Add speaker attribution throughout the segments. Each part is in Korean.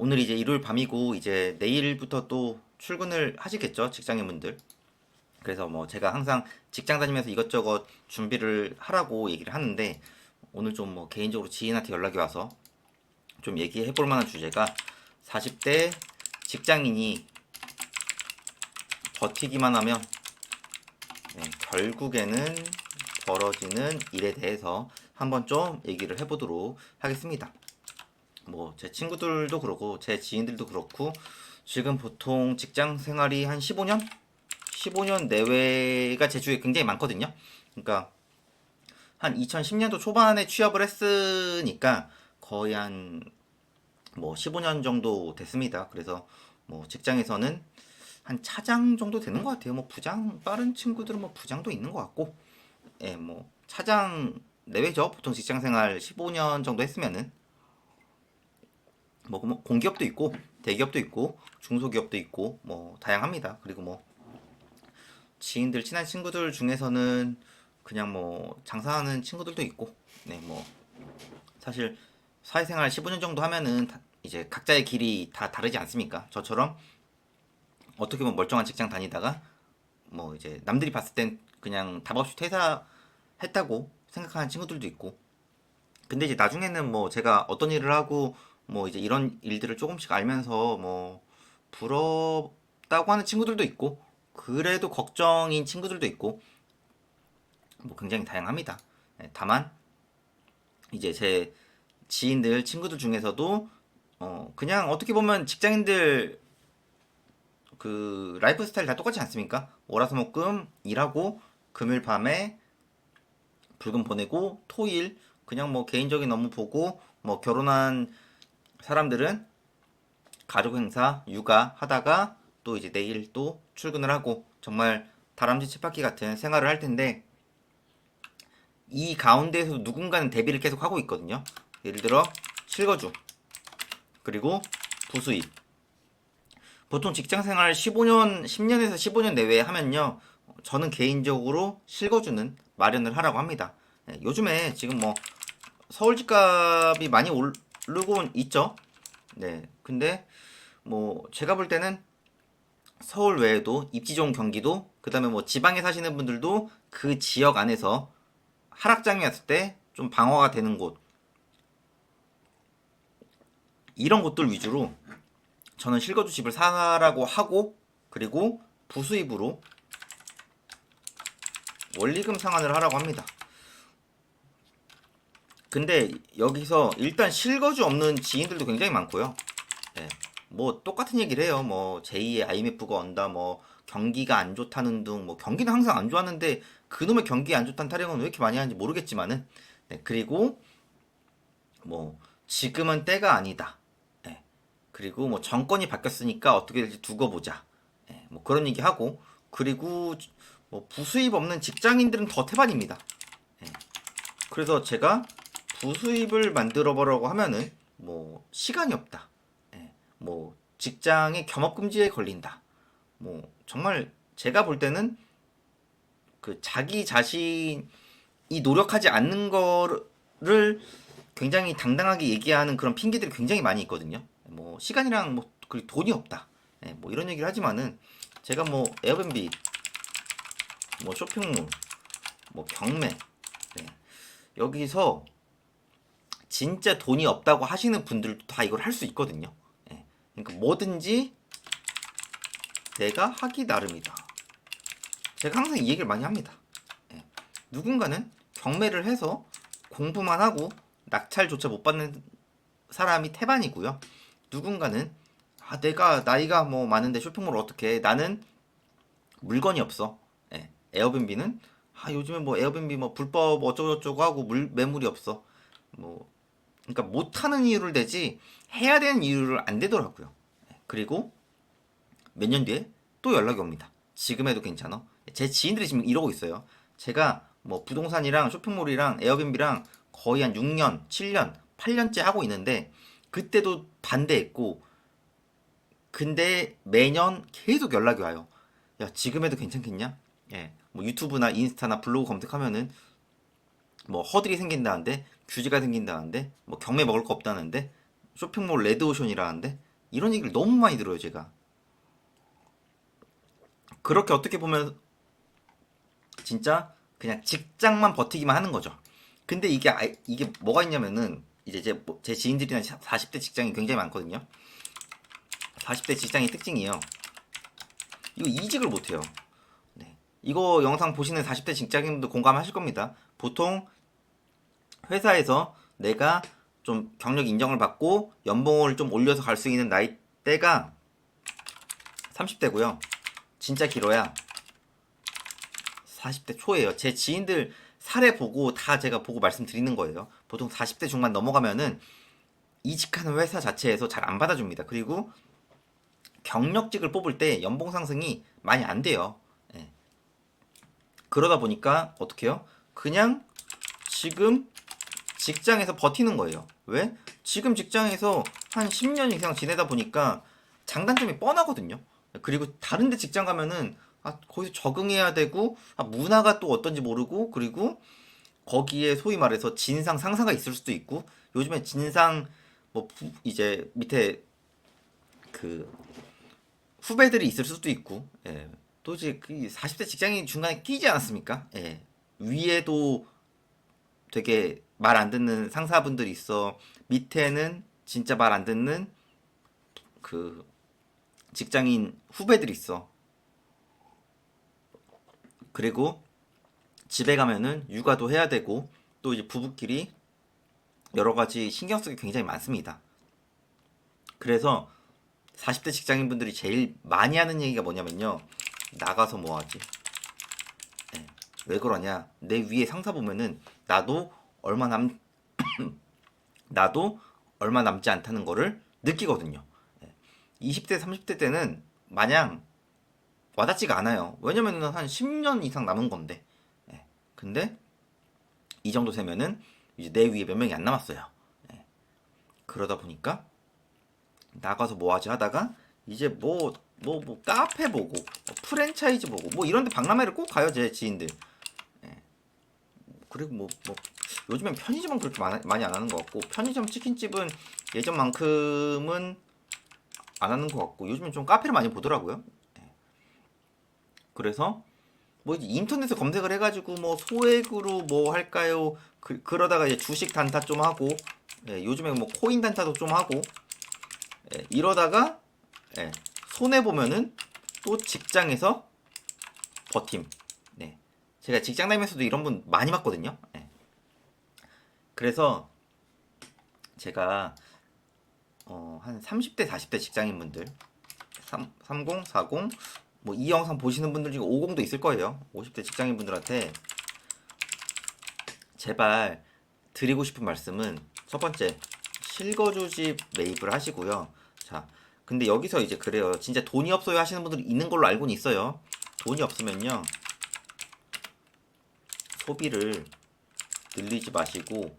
Speaker 1: 오늘 이제 일요일 밤이고 이제 내일부터 또 출근을 하시겠죠 직장인분들. 그래서 뭐 제가 항상 직장 다니면서 이것저것 준비를 하라고 얘기를 하는데 오늘 좀 뭐 개인적으로 지인한테 연락이 와서 좀 얘기해 볼 만한 주제가 40대 직장인이 버티기만 하면 네, 결국에는 벌어지는 일에 대해서 한번 좀 얘기를 해보도록 하겠습니다. 뭐 제 친구들도 그렇고 제 지인들도 그렇고 지금 보통 직장 생활이 한 15년? 15년 내외가 제 주위에 굉장히 많거든요. 그러니까 한 2010년도 초반에 취업을 했으니까 거의 한 뭐 15년 정도 됐습니다. 그래서 뭐 직장에서는 한 차장 정도 되는 것 같아요. 뭐 부장 빠른 친구들은 뭐 부장도 있는 것 같고, 예, 뭐 차장 내외죠. 보통 직장 생활 15년 정도 했으면은 뭐, 뭐 공기업도 있고 대기업도 있고 중소기업도 있고 뭐 다양합니다. 그리고 뭐 지인들 친한 친구들 중에서는 그냥 뭐 장사하는 친구들도 있고, 네, 뭐 사실 사회생활 15년 정도 하면은 다- 이제 각자의 길이 다 다르지 않습니까? 저처럼 어떻게 보면 멀쩡한 직장 다니다가 뭐 이제 남들이 봤을 땐 그냥 답 없이 퇴사했다고 생각하는 친구들도 있고 근데 이제 나중에는 뭐 제가 어떤 일을 하고 뭐 이제 이런 일들을 조금씩 알면서 뭐 부럽다고 하는 친구들도 있고 그래도 걱정인 친구들도 있고 뭐 굉장히 다양합니다. 네, 다만 이제 제 지인들 친구들 중에서도 어 그냥 어떻게 보면 직장인들 그 라이프 스타일 다 똑같지 않습니까? 월화수목금 일하고 금요일 밤에 불금 보내고 토일 그냥 뭐 개인적인 업무 보고 뭐 결혼한 사람들은 가족 행사 육아 하다가 또 이제 내일 또 출근을 하고 정말 다람쥐 쳇바퀴 같은 생활을 할 텐데 이 가운데에서 누군가는 대비를 계속 하고 있거든요. 예를 들어 실거주 그리고 부수입 보통 직장 생활 15년, 10년에서 15년 내외 하면요. 저는 개인적으로 실거주는 마련을 하라고 합니다. 네, 요즘에 지금 뭐 서울 집값이 많이 오 르고 있죠. 네. 근데 뭐 제가 볼 때는 서울 외에도 입지 좋은 경기도 그다음에 뭐 지방에 사시는 분들도 그 지역 안에서 하락장이 왔을 때 좀 방어가 되는 곳 이런 곳들 위주로 저는 실거주 집을 사라고 하고 그리고 부수입으로 원리금 상환을 하라고 합니다. 근데 여기서 일단 실거주 없는 지인들도 굉장히 많고요. 예, 뭐 똑같은 얘기를 해요. 뭐 제2의 IMF가 온다. 뭐 경기가 안 좋다는 둥. 뭐 경기는 항상 안 좋았는데 그놈의 경기 안 좋다는 타령은 왜 이렇게 많이 하는지 모르겠지만은 네, 그리고 뭐 지금은 때가 아니다. 예, 그리고 뭐 정권이 바뀌었으니까 어떻게 될지 두고 보자. 예, 뭐 그런 얘기 하고 그리고 뭐 부수입 없는 직장인들은 더 태반입니다. 예, 그래서 제가 부수입을 만들어 보라고 하면은 뭐 시간이 없다. 예, 뭐 직장의 겸업 금지에 걸린다. 뭐 정말 제가 볼 때는 그 자기 자신이 노력하지 않는 거를 굉장히 당당하게 얘기하는 그런 핑계들이 굉장히 많이 있거든요. 뭐 시간이랑 뭐 그리고 돈이 없다. 예, 뭐 이런 얘기를 하지만은 제가 뭐 에어비앤비, 뭐 쇼핑몰, 뭐 경매 네. 여기서 진짜 돈이 없다고 하시는 분들도 다 이걸 할 수 있거든요. 예, 그러니까 뭐든지 내가 하기 나름이다. 제가 항상 이 얘기를 많이 합니다. 예, 누군가는 경매를 해서 공부만 하고 낙찰조차 못 받는 사람이 태반이고요. 누군가는 아 내가 나이가 뭐 많은데 쇼핑몰 어떻게 해? 나는 물건이 없어. 예, 에어비앤비는 아 요즘에 뭐 에어비앤비 뭐 불법 어쩌고저쩌고 하고 물 매물이 없어. 뭐 그러니까 못하는 이유를 대지 해야 되는 이유를 안 되더라고요. 예, 그리고 몇 년 뒤에 또 연락이 옵니다. 지금 해도 괜찮아? 제 지인들이 지금 이러고 있어요. 제가 뭐 부동산이랑 쇼핑몰이랑 에어비앤비랑 거의 한 6년, 7년, 8년째 하고 있는데 그때도 반대했고 근데 매년 계속 연락이 와요. 야, 지금 해도 괜찮겠냐? 예. 뭐 유튜브나 인스타나 블로그 검색하면은 뭐 허들이 생긴다는데 규제가 생긴다는데 뭐 경매 먹을 거 없다는데 쇼핑몰 레드오션이라는데 이런 얘기를 너무 많이 들어요, 제가. 그렇게 어떻게 보면 진짜 그냥 직장만 버티기만 하는 거죠. 근데 이게 이게 뭐가 있냐면은 이제 제, 뭐- 제 지인들이나 40대 직장이 굉장히 많거든요. 40대 직장의 특징이에요. 이거 이직을 못 해요. 네. 이거 영상 보시는 40대 직장인분들 공감하실 겁니다. 보통 회사에서 내가 좀 경력 인정을 받고 연봉을 좀 올려서 갈 수 있는 나이대가 30대고요. 진짜 길어야 40대 초예요. 제 지인들 사례 보고 다 제가 보고 말씀드리는 거예요. 보통 40대 중반 넘어가면은 이직하는 회사 자체에서 잘 안 받아줍니다. 그리고 경력직을 뽑을 때 연봉 상승이 많이 안 돼요. 예. 그러다 보니까 어떻게 해요? 그냥 지금 직장에서 버티는 거예요. 왜? 지금 직장에서 한 10년 이상 지내다 보니까 장단점이 뻔하거든요. 그리고 다른 데 직장 가면은 아, 거기서 적응해야 되고 아, 문화가 또 어떤지 모르고 그리고 거기에 소위 말해서 진상 상사가 있을 수도 있고 요즘에 진상 뭐 부- 이제 밑에 그 후배들이 있을 수도 있고 예. 또 이제 그 40대 직장인 중간에 끼지 않았습니까? 예. 위에도 되게 말 안 듣는 상사분들이 있어 밑에는 진짜 말 안 듣는 그 직장인 후배들이 있어 그리고 집에 가면은 육아도 해야 되고 또 이제 부부끼리 여러 가지 신경 쓰기 굉장히 많습니다. 그래서 40대 직장인분들이 제일 많이 하는 얘기가 뭐냐면요. 나가서 뭐 하지? 예, 왜 그러냐? 내 위에 상사 보면은 나도 얼마 남 나도 얼마 남지 않다는 거를 느끼거든요. 예, 20대 30대 때는 마냥 와닿지가 않아요. 왜냐면은 한 10년 이상 남은 건데. 예, 근데 이 정도 되면은 이제 내 위에 몇 명이 안 남았어요. 예, 그러다 보니까 나가서 뭐 하지 하다가 이제 뭐 뭐 뭐 카페 보고 뭐 프랜차이즈 보고 뭐 이런 데 박람회를 꼭 가요 제 지인들 예. 그리고 뭐, 뭐 요즘엔 편의점은 그렇게 많이, 많이 안 하는 것 같고 편의점 치킨집은 예전만큼은 안 하는 것 같고 요즘엔 좀 카페를 많이 보더라고요 예. 그래서 뭐 인터넷에 검색을 해가지고 뭐 소액으로 뭐 할까요 그, 그러다가 이제 주식 단타 좀 하고 예, 요즘에 뭐 코인 단타도 좀 하고 예, 이러다가 예, 손해 보면은 또 직장에서 버팀. 네, 제가 직장 다니면서도 이런 분 많이 봤거든요. 예. 그래서 제가 어, 한 30대 40대 직장인 분들 3, 30, 40, 뭐 이 영상 보시는 분들 중에 50도 있을 거예요. 50대 직장인 분들한테 제발 드리고 싶은 말씀은 첫 번째 실거주집 매입을 하시고요. 자, 근데 여기서 이제 그래요. 진짜 돈이 없어요 하시는 분들이 있는 걸로 알고는 있어요. 돈이 없으면요. 소비를 늘리지 마시고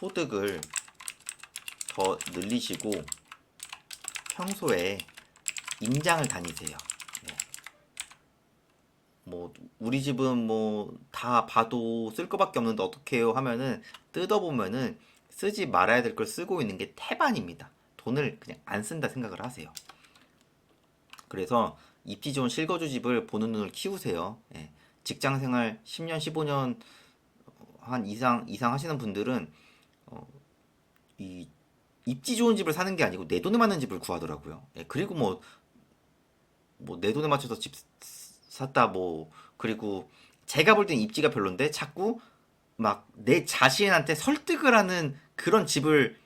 Speaker 1: 소득을 더 늘리시고 평소에 임장을 다니세요. 네. 뭐 우리 집은 뭐 다 봐도 쓸 거밖에 없는데 어떻게 해요 하면은 뜯어보면은 쓰지 말아야 될 걸 쓰고 있는 게 태반입니다. 돈을 그냥 안 쓴다 생각을 하세요. 그래서 입지 좋은 실거주 집을 보는 눈을 키우세요. 예. 직장 생활 10년, 15년 한 이상 이상 하시는 분들은 어, 이 입지 좋은 집을 사는 게 아니고 내 돈에 맞는 집을 구하더라고요. 예. 그리고 뭐 뭐 내 돈에 맞춰서 집 샀다 뭐 그리고 제가 볼 땐 입지가 별론데 자꾸 막 내 자신한테 설득을 하는 그런 집을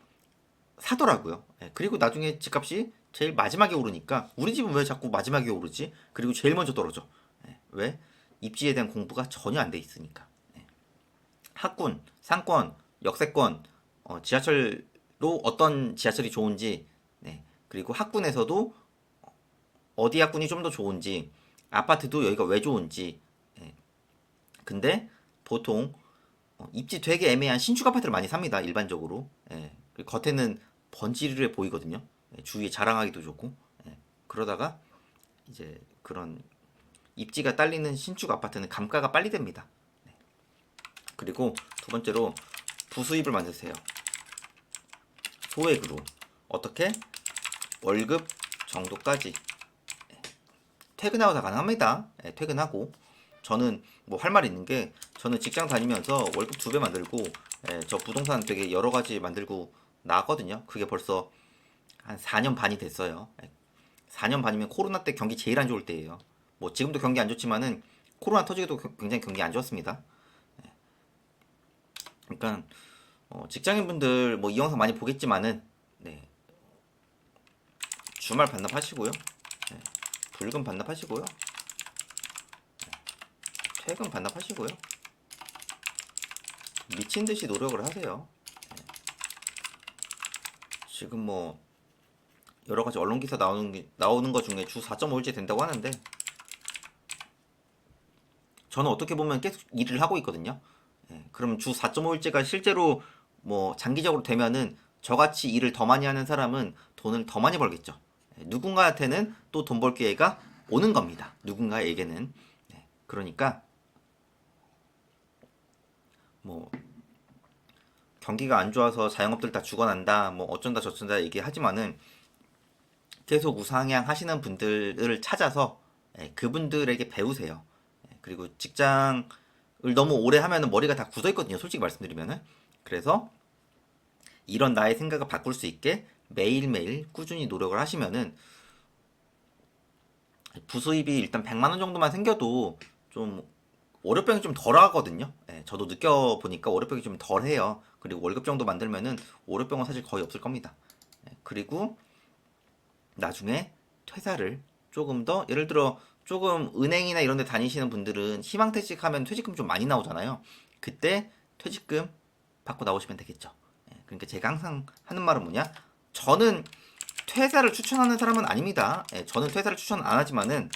Speaker 1: 사더라고요. 예, 그리고 나중에 집값이 제일 마지막에 오르니까 우리 집은 왜 자꾸 마지막에 오르지? 그리고 제일 먼저 떨어져. 예, 왜? 입지에 대한 공부가 전혀 안 돼 있으니까. 예. 학군, 상권, 역세권, 어, 지하철로 어떤 지하철이 좋은지, 네. 그리고 학군에서도 어디 학군이 좀 더 좋은지, 아파트도 여기가 왜 좋은지. 예. 근데 보통 어, 입지 되게 애매한 신축 아파트를 많이 삽니다. 일반적으로. 예. 겉에는 번지르르해 보이거든요. 예, 주위에 자랑하기도 좋고. 예. 그러다가 이제 그런 입지가 딸리는 신축 아파트는 감가가 빨리 됩니다. 네. 그리고 두 번째로 부수입을 만드세요. 소액으로. 어떻게? 월급 정도까지 예, 퇴근하고 다 가능합니다. 예, 퇴근하고 저는 뭐 할 말 있는 게 저는 직장 다니면서 월급 두 배 만들고 예, 저 부동산 되게 여러 가지 만들고 나왔거든요. 그게 벌써 한 4년 반이 됐어요. 예, 4년 반이면 코로나 때 경기 제일 안 좋을 때예요. 뭐 지금도 경기 안 좋지만은 코로나 터지기도 겨- 굉장히 경기 안 좋았습니다. 예. 그러니까 어, 직장인분들 뭐 이 영상 많이 보겠지만은 네. 주말 반납하시고요. 네. 불금 반납하시고요. 네. 퇴근 반납하시고요. 미친 듯이 노력을 하세요. 네. 지금 뭐 여러 가지 언론 기사 나오는 게- 나오는 것 중에 주 4.5일째 된다고 하는데 저는 어떻게 보면 계속 일을 하고 있거든요. 예, 그럼 주 4.5일째가 실제로 뭐 장기적으로 되면은 저같이 일을 더 많이 하는 사람은 돈을 더 많이 벌겠죠. 예, 누군가한테는 또 돈 벌 기회가 오는 겁니다. 누군가에게는. 예, 그러니까 뭐 경기가 안 좋아서 자영업들 다 죽어난다, 뭐 어쩐다 저쩐다 얘기하지만은 계속 우상향 하시는 분들을 찾아서 예, 그분들에게 배우세요. 예, 그리고 직장을 너무 오래 하면은 머리가 다 굳어 있거든요. 솔직히 말씀드리면은. 그래서 이런 나의 생각을 바꿀 수 있게 매일매일 꾸준히 노력을 하시면은 부수입이 일단 100만 원 정도만 생겨도 좀 월요병이 좀 덜 하거든요. 예, 저도 느껴보니까 월요병이 좀 덜 해요. 그리고 월급 정도 만들면은 월요병은 사실 거의 없을 겁니다. 예, 그리고 나중에 퇴사를 조금 더 예를 들어 조금 은행이나 이런 데 다니시는 분들은 희망퇴직하면 퇴직금 좀 많이 나오잖아요. 그때 퇴직금 받고 나오시면 되겠죠. 예, 그러니까 제가 항상 하는 말은 뭐냐? 저는 퇴사를 추천하는 사람은 아닙니다. 예, 저는 퇴사를 추천 안 하지만은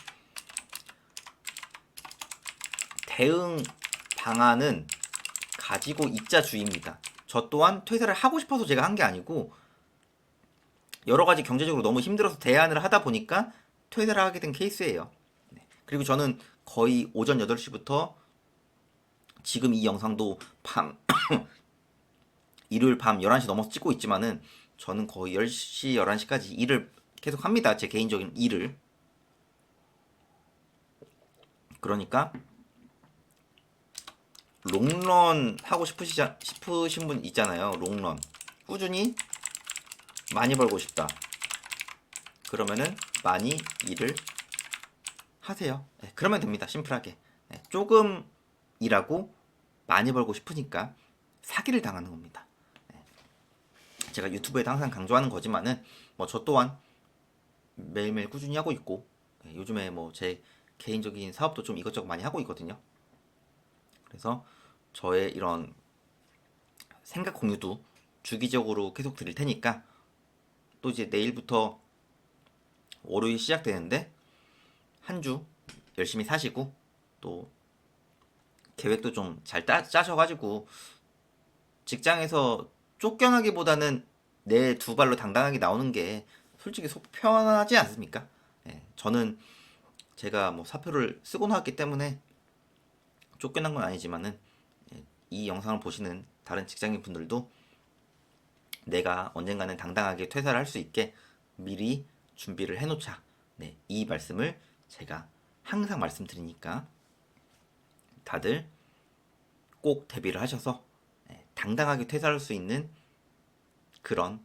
Speaker 1: 대응 방안은 가지고 있자 주의입니다. 저 또한 퇴사를 하고 싶어서 제가 한 게 아니고 여러 가지 경제적으로 너무 힘들어서 대안을 하다 보니까 퇴사를 하게 된 케이스예요. 네. 그리고 저는 거의 오전 8시부터 지금 이 영상도 밤 일요일 밤 11시 넘어서 찍고 있지만은 저는 거의 10시, 11시까지 일을 계속 합니다. 제 개인적인 일을. 그러니까 롱런 하고 싶으시, 싶으신 분 있잖아요. 롱런. 꾸준히 많이 벌고 싶다. 그러면은 많이 일을 하세요. 네, 그러면 됩니다. 심플하게. 네, 조금 일하고 많이 벌고 싶으니까 사기를 당하는 겁니다. 네. 제가 유튜브에도 항상 강조하는 거지만은 뭐 저 또한 매일매일 꾸준히 하고 있고 네, 요즘에 뭐 제 개인적인 사업도 좀 이것저것 많이 하고 있거든요. 그래서 저의 이런 생각 공유도 주기적으로 계속 드릴 테니까 또 이제 내일부터 월요일 시작되는데 한 주 열심히 사시고 또 계획도 좀 잘 짜셔가지고 직장에서 쫓겨나기보다는 내 두 발로 당당하게 나오는 게 솔직히 속 편하지 않습니까? 예, 저는 제가 뭐 사표를 쓰고 나왔기 때문에 쫓겨난 건 아니지만은 예, 이 영상을 보시는 다른 직장인 분들도 내가 언젠가는 당당하게 퇴사를 할 수 있게 미리 준비를 해놓자. 네, 이 말씀을 제가 항상 말씀드리니까 다들 꼭 대비를 하셔서 예, 당당하게 퇴사할 수 있는 그런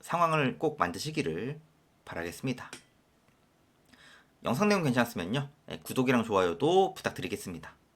Speaker 1: 상황을 꼭 만드시기를 바라겠습니다. 영상 내용 괜찮았으면요, 예, 구독이랑 좋아요도 부탁드리겠습니다.